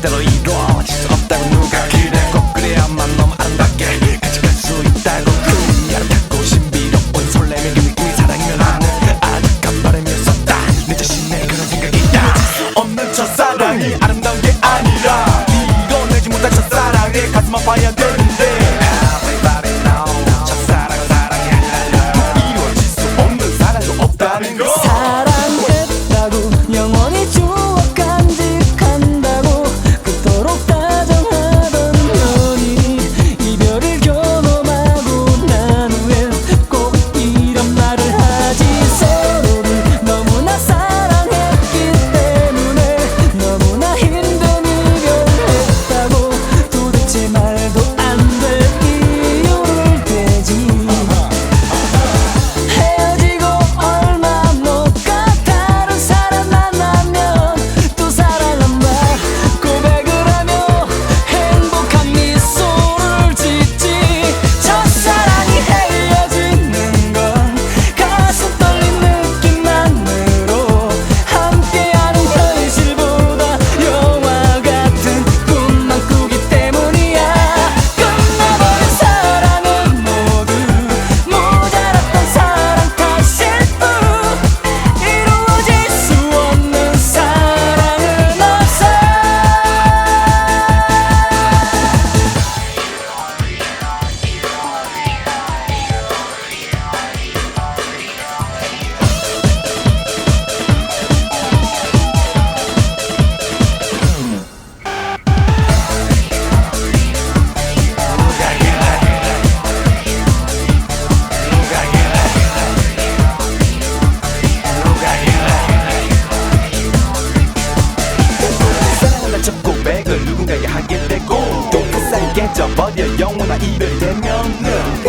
절대로 이루어질 수 없다고 누가 그래 꼭 그래야만 넌안답게 가져갈 수 있다고 여름 같고 신비로운 설렘의 기이 사랑이면 나는 아득한 바람이 없었다. 내 자신의 그런 생각이야 없는 첫사랑이 아름다운 게 아니라 이뤄내지 못한 첫사랑에 가슴 아파야 돼. 깨져버려 영원한 이별 대명은